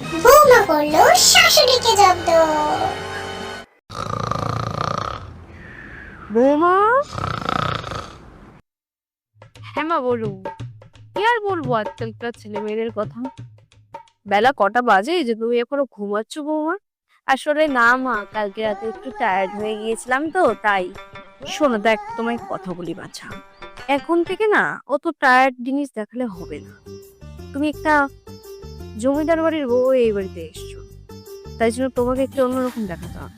বৌমা করল শাশুড়িকে জব্দ বৌমা? হ্যাঁ মা, বলুন। কি আর বলব, আজকালকার ছেলে মেয়েদের কথা। বেলা কটা বাজে যে তুমি এখনও ঘুমাচ্ছ বৌমা? আসলে না মা, কালকে রাতে একটু টায়ার্ড হয়ে গিয়েছিলাম তো, তাই। শোনো, দেখ, তোমায় কথা বলি বাছা। এখন থেকে না, অত টায়ার্ড জিনিস দেখালে হবে না। তুমি একটা জমিদার বাড়ির বউ এই বাড়িতে এসছো। তাই জন্য তোমাকে একটু অন্যরকম দেখাতে হবে।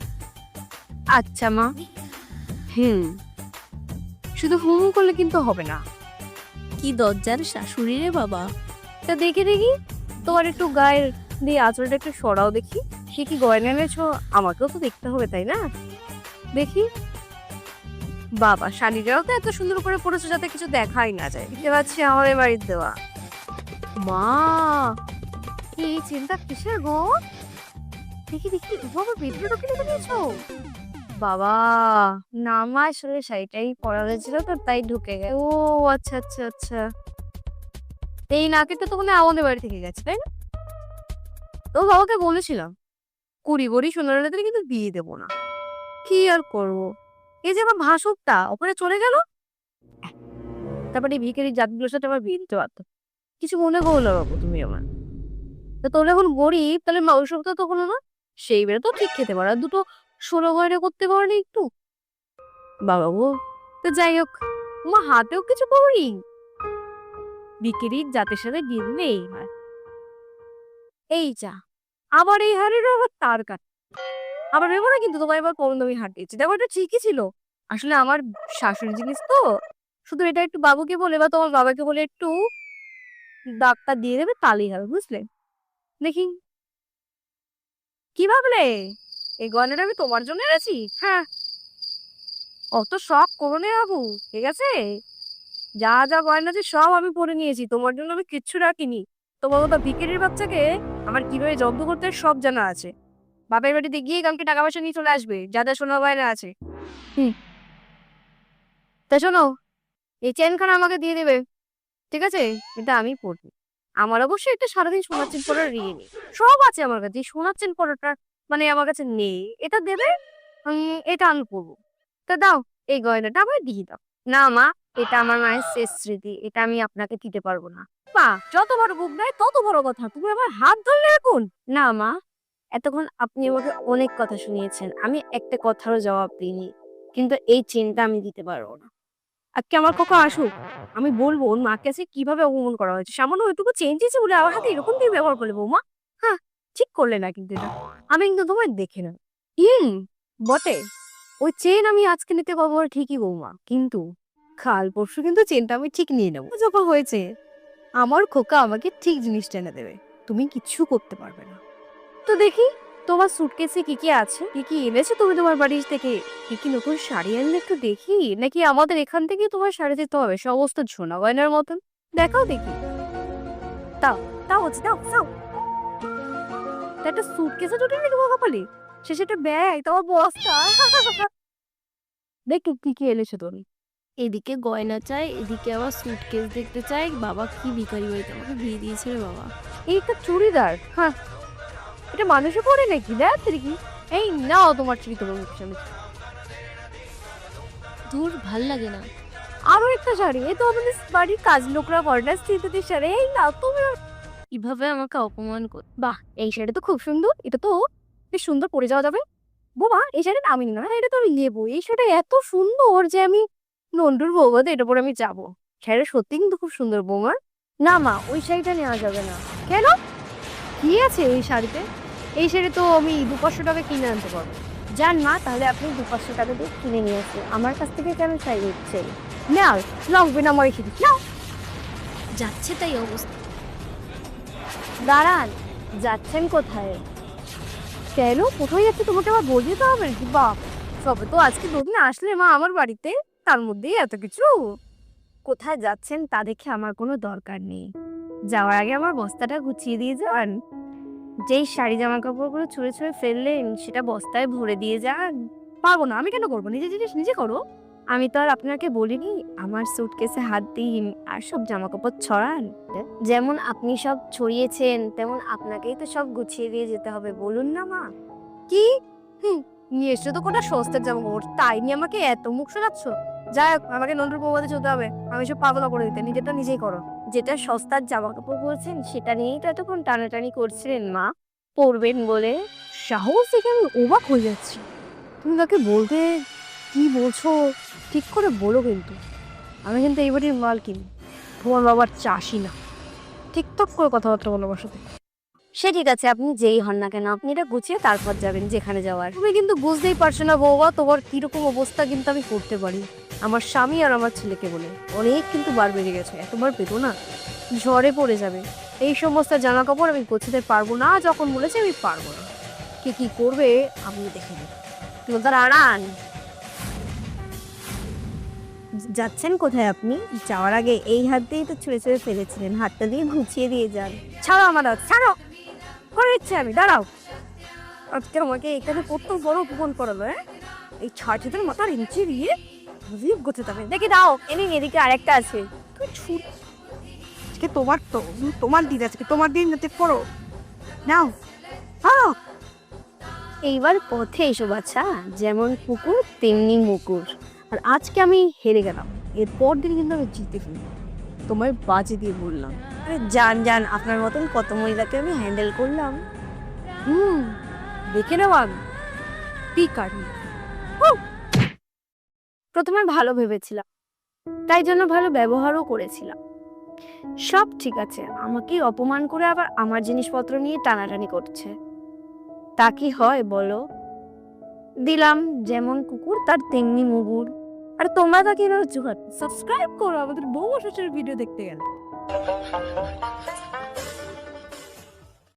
আচ্ছা মা। হুম। শুধু হুম করলে কিন্তু হবে না। কি দরজার শাশুড়ি রে বাবা। তা দেখে দেখি। তোমার একটু গায়ের দিয়ে আঁচলটা একটু সরাও দেখি। সে কি গয়না এনেছো? আমাকেও তো দেখতে হবে তাই না? দেখি। বাবা শাড়িটাও তো এত সুন্দর করে পড়েছো যাতে কিছু দেখাই না যায়। দেখতে পাচ্ছি আমার এ বাড়ির দেওয়া। মা! এই চিন্তা কিসের গো? দেখি দেখি বাবা ভিতরে ঢুকে রেখে বাবা, না মা, আসলে শাড়িটাই পরা হয়েছিল তো, তাই ঢুকে গেছে ও আচ্ছা আচ্ছা আচ্ছা। এই নাকেরটা তো হয় আমাদের বাড়ি থেকে গেছে, তাই না? তো বাবাকে বলেছিলাম, কুড়ি বড়ি সোনার হাতে কিন্তু বিয়ে দেবো না। কি আর করব? এই যে আমার ভাসুকটা ওপরে চলে গেল। তারপরে এই জাতগুলোর সাথে আমার বিয়ে দিতে পারতো কিছু মনে করো না বাবু তুমি আমার। তা তোর এখন গরিব, তাহলে ওইসবটা তো হলো না সেই বেড়ে তো ঠিক খেতে পারো আর দুটো ষোলো গয়না করতে পারো না একটু। বাবা গো, তো যাই হোক তোমার হাতেও কিছু করি বিক্রির জাতের সাথে দিলে এই হয় এই যা, আবার এই হারের আবার তার কাট আবার ভেবো না কিন্তু তোমার এবার কম দামি হাট দিয়েছে। দেখো এটা ঠিকই ছিল। আসলে আমার শাশুড়ি জিনিস তো। শুধু এটা একটু বাবুকে বলে বা তোমার বাবাকে বলে একটু দাগটা দিয়ে দেবে তাহলেই হবে, বুঝলে? দেখি। কি ভাবলে? এই গয়নাটা আমি তোমার জন্য এনেছি। হ্যাঁ। অত শখ করো না বাবু, ঠিক আছে? যা যা গয়না আছে সব আমি পরে নিয়েছি, তোমার জন্য আমি কিচ্ছু রাখিনি। তোমার মতো ভিকিরির বাচ্চাকে আমার কীভাবে জব্দ করতে সব জানা আছে। বাপের বাড়িতে গিয়ে কালকে টাকা পয়সা নিয়ে চলে আসবে, যা যা সোনা গয়না আছে। হুম। তা শোনো, এই চেনখানা আমাকে দিয়ে দেবে, ঠিক আছে? এটা আমি পরবো। আমার অবশ্যই একটা সারাদিন সোনার চেন পরার রিয়ে নেই। সব আছে আমার কাছে সোনার চেন পরাটা মানে আমার কাছে নেই। এটা দেবে এটা আমি পরবো তা দাও, এই গয়নাটা আমার দিয়ে দাও। না মা, এটা আমার মায়ের শেষ স্মৃতি, এটা আমি আপনাকে দিতে পারব না। মা যত বড় বুক দেয় তত বড় কথা, তুমি আমার হাত ধরলে এখন। না মা, এতক্ষণ আপনি আমাকে অনেক কথা শুনিয়েছেন, আমি একটা কথারও জবাব দিইনি, কিন্তু এই চেনটা আমি দিতে পারব না। আজকে আমার কখন আসুক আমি বলব ওর মাকে কাছে কীভাবে অপমান করা হয়েছে। সামান্য ওইটুকু চেঞ্জ দিয়েছে বলে আমার হাতে এরকম দিয়ে ব্যবহার করলে বৌমা হ্যাঁ ঠিক করলে না কিন্তু এটা। আমি কিন্তু তোমায় দেখে না হুম বটে। ওই চেন আমি আজকে নিতে পারব ঠিকই বৌমা কিন্তু কাল পরশু কিন্তু চেনটা আমি ঠিক নিয়ে নেব। যখন হয়েছে আমার খোকা আমাকে ঠিক জিনিসটা এনে দেবে। তুমি কিচ্ছু করতে পারবে না। তো দেখি তোমার সুটকেসে কি কি আছে? কি কি এনেছো তুমি তোমার বাড়ি থেকে? কি কি নতুন শাড়ি আনলে একটু দেখি? নাকি আমাদের এখান থেকে তোমার শাড়ি দিতে হবে? সমস্ত ঝোনা গয়নার মতন। দেখাও দেখি। তাও তাও হচ্ছে দাও তা একটা সুটকেসে জুটে নি তোমার কপালে। সে সেটা ব্যাগ তোমার বস্তা। দেখি কি কি এনেছো তুমি। এদিকে গয়না চাই এদিকে আবার সুটকেস দেখতে চাই। বাবা কি ভিখারি বাড়িতে আমাকে বিয়ে দিয়েছে রে বাবা। এই একটা চুড়িদার? হ্যাঁ। এটা মানুষে পরে নাকি? দেখ কি এই নাও তোমার চুড়ি তোমার সামনে দূর ভালো লাগে না। আরও একটা শাড়ি। এই তো আমাদের বাড়ির কাজ লোকরা পরে না স্ত্রীদের শাড়ি। এই না তুমি কীভাবে আমাকে অপমান কর বাহ এই শাড়ি তো খুব সুন্দর। এটা তো বেশ সুন্দর পরে যাওয়া যাবে। বোমা এই শাড়িটা আমি না। এটা তো আমি নেব এই শাড়িটা এত সুন্দর যে আমি নন্ডুর বৌবাতে এটা পরে আমি যাব। শাড়িটা সত্যি কিন্তু খুব সুন্দর বোমা। না মা ওই শাড়িটা নেওয়া যাবে না। কেন? কি আছে এই শাড়িতে? এই শাড়ি তো আমি দু পাঁচশো টাকা কিনে আনতে পারব। যান মা তাহলে আপনি দু পাঁচশো টাকা দিয়ে কিনে নিয়ে আসুন। আমার কাছ থেকে কেন শাড়ি নিচ্ছেন? না লাগবে না আমার এই নাও। যাচ্ছে তাই অবস্থা। দাঁড়ান, যাচ্ছেন কোথায়? কেন? কোথায় যাচ্ছে তোমাকে আবার বলতে তো হবে নাকি? বাপ সবে তো আজকে দুদিন আসলে মা আমার বাড়িতে। তার মধ্যেই এত কিছু। কোথায় যাচ্ছেন তা দেখে আমার কোনো দরকার নেই। যাওয়ার আগে আমার বস্তাটা গুছিয়ে দিয়ে যান। যেই শাড়ি জামা কাপড়গুলো ছুঁড়ে ছুঁড়ে ফেললেন, সেটা বস্তায় ভরে দিয়ে যান। পারব না, আমি কেন করব? নিজে জিনিস নিজে করো। আমি তো আর আপনাকে বলিনি, আমার সুটকেসে হাত দিন আর সব জামা কাপড় ছড়ান। যেমন আপনি সব ছড়িয়েছেন, তেমন আপনাকেই তো সব গুছিয়ে দিয়ে যেতে হবে, বলুন না মা। কি? হুম, নিয়ে এসছো তো কোটা সস্তার জামা কাপড় তাই নিয়ে আমাকে এত মুখ শোনাচ্ছ যাই হোক, আমাকে নন্দুর বৌবাদে চলতে হবে, আমি সব পাগলা করে দিতে, নিজেরটা নিজেই করো। যেটা সস্তার জামা কাপড় বলছেন সেটা নিয়েই তো এতক্ষণ টানাটানি করছিলেন মা। পরবেন বলে। সাহস দেখে আমি অবাক হয়ে যাচ্ছি। তুমি তাকে বলতে কি বলছো? ঠিক করে বলো কিন্তু। আমি কিন্তু এই বাড়ির মাল কিনি তোমার বাবার চাষি না। ঠিকঠাক করে কথাবার্তা বলো আমার সাথে। সে ঠিক আছে আপনি যেই হন না কেন আপনি এটা গুছিয়ে তারপর যাবেন যেখানে যাওয়ার। তুমি কিন্তু বুঝতেই পারছ না বৌবা তোমার কীরকম অবস্থা কিন্তু আমি করতে পারি। আমার স্বামী আর আমার ছেলেকে বলে। অনেক কিন্তু বার বেড়ে গেছে এতবার পেতো না। ঝড়ে পড়ে যাবে। এই সমস্ত জামা কাপড় আমি গোছাতে পারব না যখন বলেছে আমি পারব না। কে কি করবে আমি দেখে নিন তোদের আড়ান যাচ্ছেন কোথায় আপনি? যাওয়ার আগে এই হাত দিয়েই তো ছুঁড়ে ছুঁড়ে ফেলেছিলেন। হাতটা দিয়ে গুছিয়ে দিয়ে যান। ছাড়ো আমার হাত ছাড়ো। করে দিচ্ছি আমি দাঁড়াও। আজকে আমাকে এখানে কত বড় উপমান করালো হ্যাঁ? এই ছুটের মাথার ইঞ্চি দিয়ে বুঝিয়ে গোছাতে হবে দেখে দাও এনে এদিকে আরেকটা আছে। তুই ছুট। আজকে তোমার তো তোমার দিন আজকে তোমার দিন যাতে করো নাও হ্যাঁ এইবার পথে এসো বাচ্চা যেমন কুকুর তেমনি মুকুর। আর আজকে আমি হেরে গেলাম এরপর দিন কিন্তু আমি জিতে ফেলি। তোমায় বাজে দিয়ে বললাম। আরে যান যান আপনার মতন কত মহিলাকে আমি হ্যান্ডেল করলাম। হুম দেখে নেব আমি পিকারি। প্রথমে ভালো ভেবেছিলাম। তাই জন্য ভালো ব্যবহারও করেছিলাম। সব ঠিক আছে, আমাকেই অপমান করে আবার আমার জিনিসপত্র নিয়ে টানাটানি করছে। তা কি হয় বলো? দিলাম যেমন কুকুর, তার তেমনি মুগুর। আর তোমরা তাকে জোগাড় সাবস্ক্রাইব করো, আমাদের বউ ভিডিও দেখতে গেলে।